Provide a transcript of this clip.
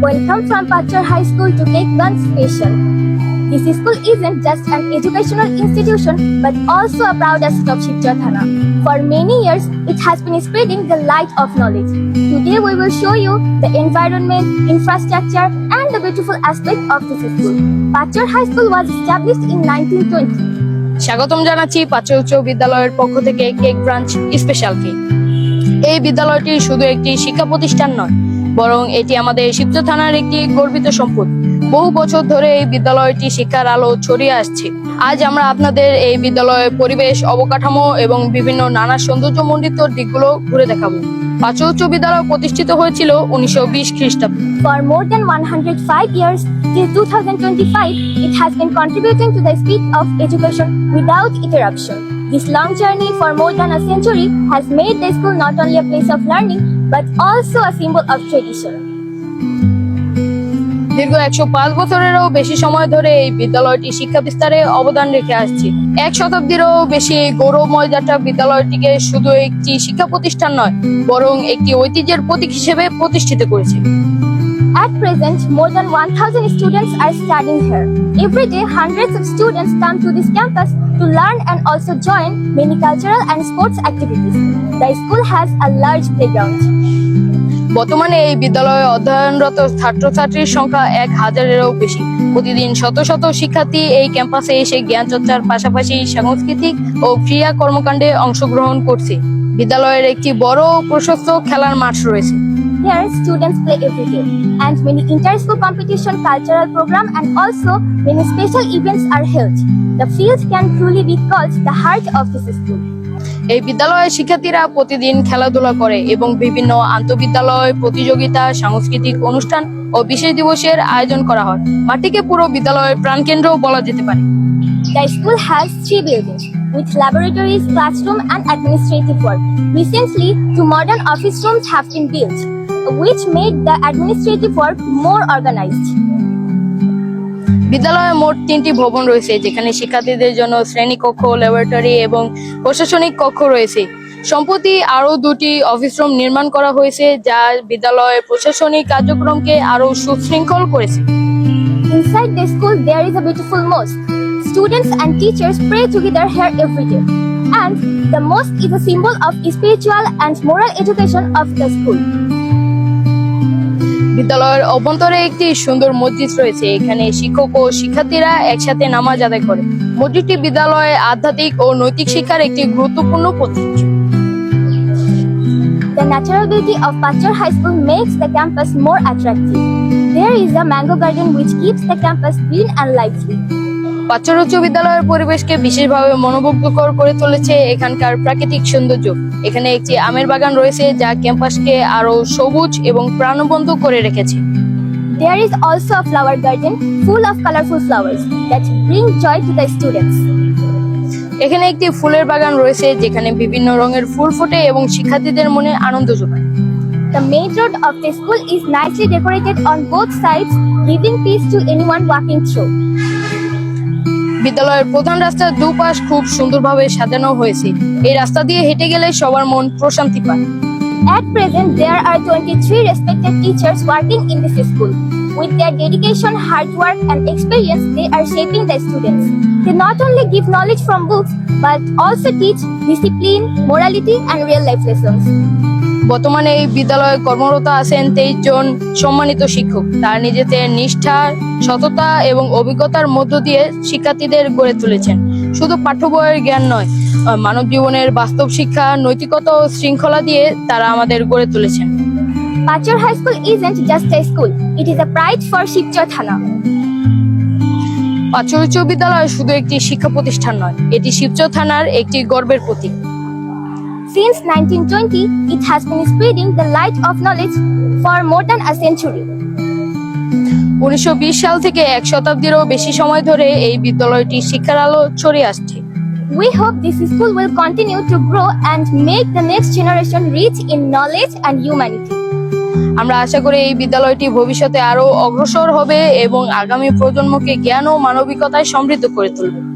Welcome from Pachar High School to make One Special. This school isn't just an educational institution but also a proud asset of Shivchar Thana. For many years, it has been spreading the light of knowledge. Today, we will show you the environment, infrastructure, and the beautiful aspect of this school. Pachar High School was established in 1920. স্বাগতম জানাচ্ছি পাচ্য উচ্চ বিদ্যালয়ের পক্ষ থেকে cake branch special এই বিদ্যালয়টি শুধু একটি শিক্ষা প্রতিষ্ঠান নয় বরং এটি আমাদের শিবচ থানার একটি গর্বিত সম্পদ। বহু বছর ধরে এই বিদ্যালয়টি শিক্ষার আলো ছড়িয়ে আসছে। আজ আমরা আপনাদের এই বিদ্যালয়ের পরিবেশ, অবকাঠামো এবং বিভিন্ন নানা সৌন্দর্যমণ্ডিত দিকগুলো ঘুরে দেখাব। পাচৌচ বিদ্যালয় প্রতিষ্ঠিত হয়েছিল ১৯২০ খ্রিস্টাব্দ। For more than 105 years till 2025 it has been contributing to the speed of education without interruption this journey for more than century has made school not only a of learning but also a symbol of tradition. দীর্ঘ একশো পাঁচ বছরেরও বেশি সময় ধরে এই বিদ্যালয়টি শিক্ষা বিস্তারে অবদান রেখে আসছে এক শতাব্দীরও বেশি গৌরবময় যাত্রা বিদ্যালয়টিকে শুধু একটি শিক্ষা প্রতিষ্ঠান নয় বরং একটি ঐতিহ্যের প্রতীক হিসেবে প্রতিষ্ঠিত করেছে At present, more than 1,000 students are studying here. Every day, hundreds of students come to this campus to learn and also join many cultural and sports activities. The school has a large playground. বর্তমানে এই বিদ্যালয়ে অধ্যয়নরত ছাত্রছাত্রীর সংখ্যা এক হাজারেরও বেশি প্রতিদিন শত শত শিক্ষার্থী এই ক্যাম্পাসে এসে জ্ঞান চর্চার পাশাপাশি সাংস্কৃতিক ও ক্রিয়া কর্মকাণ্ডে অংশগ্রহণ করছে বিদ্যালয়ের একটি বড় প্রশস্ত খেলার মাঠ রয়েছে Here, students play every day, and many inter-school competition, cultural program, and also many special events are held. The field can truly be called the heart of this school. এই বিদ্যালয়ের শিক্ষার্থীরা প্রতিদিন খেলাধুলা করে এবং বিভিন্ন আন্তঃবিদ্যালয় প্রতিযোগিতা সাংস্কৃতিক অনুষ্ঠান ও বিশেষ দিবসের আয়োজন করা হয় মাটিকে পুরো বিদ্যালয়ের প্রাণকেন্দ্রও বলা যেতে পারে The school has three buildings with laboratories, classroom, and administrative work. Recently, two modern office rooms have been built, which made the administrative work more organized. বিদ্যালয়ে মোট তিনটি ভবন রয়েছে যেখানে শিক্ষার্থীদের জন্য শ্রেণীকক্ষ ল্যাবরেটরি এবং প্রশাসনিক কক্ষ রয়েছে সম্প্রতি আরও দুটি অফিস রুম নির্মাণ করা হয়েছে যা বিদ্যালয়ের প্রশাসনিক কার্যক্রমকে আরও সুশৃঙ্খল করেছে Inside the school, there is a beautiful mosque. Students and teachers pray together here every day. And the mosque is a symbol of spiritual and moral education of the school. বিদ্যালয়ের অভ্যন্তরে একটি সুন্দর মসজিদ রয়েছে এখানে শিক্ষক ও শিক্ষার্থীরা একসাথে নামাজ আদায় করে মসজিদটি বিদ্যালয়ে আধ্যাত্মিক ও নৈতিক শিক্ষার একটি গুরুত্বপূর্ণ প্রতীক The natural beauty of Pachar High School makes the campus more attractive. There is a mango garden which keeps the campus green and lively. পাচ্চর উচ্চ বিদ্যালয়ের পরিবেশকে বিশেষভাবে মনোমুগ্ধকর করে তুলেছে এখানকার প্রাকৃতিক সৌন্দর্য এখানে একটি আমের বাগান রয়েছে যা ক্যাম্পাসকে আরও সবুজ এবং প্রাণবন্ত করে রেখেছে There is also a flower garden full of colorful flowers that bring joy to the students. এখানে একটি ফুলের বাগান রয়েছে যেখানে বিভিন্ন রঙের ফুল ফোটে এবং শিক্ষার্থীদের মনে আনন্দ যোগায় The main road of the school is nicely decorated on both sides, giving peace to anyone walking through. বিদ্যালয়ের প্রধান রাস্তার দুপাশ খুব সুন্দরভাবে সাজানো হয়েছে এই রাস্তা দিয়ে হেঁটে গেলে সবার মন প্রশান্তি পায় At present, there are 23 respected teachers working in this school. With their dedication, hard work, and experience, they are shaping the students. They not only give knowledge from books, but also teach discipline, morality, and real life lessons. বর্তমানে এই বিদ্যালয়ে কর্মরত আছেন তেইশ জন সম্মানিত শিক্ষক। তারা নিজেদের নিষ্ঠা সততা এবং অভিজ্ঞতার মধ্য দিয়ে শিক্ষার্থীদের গড়ে তুলেছেন। শুধু পাঠ্য বইয়ের জ্ঞান নয় মানব জীবনের বাস্তব শিক্ষা নৈতিকতা ও শৃঙ্খলা দিয়ে তারা আমাদের গড়ে তুলেছেন। Pachar High School isn't just a school, it is a pride for Shivchar Thana. পাঁচর উচ্চ বিদ্যালয় শুধু একটি শিক্ষা প্রতিষ্ঠান নয় এটি শিবচর থানার একটি গর্বের প্রতীক। Since 1920, it has been spreading the light of knowledge for more than a century. উনিশশো বিশ সাল থেকে এক শতাব্দীরও বেশি সময় ধরে এই বিদ্যালয়টি শিক্ষার আলো ছড়িয়ে আসছে We hope this school will continue to grow and make the next generation rich in knowledge and humanity. আমরা আশা করি এই বিদ্যালয়টি ভবিষ্যতে আরও অগ্রসর হবে এবং আগামী প্রজন্মকে জ্ঞান ও মানবিকতায় সমৃদ্ধ করে তুলবে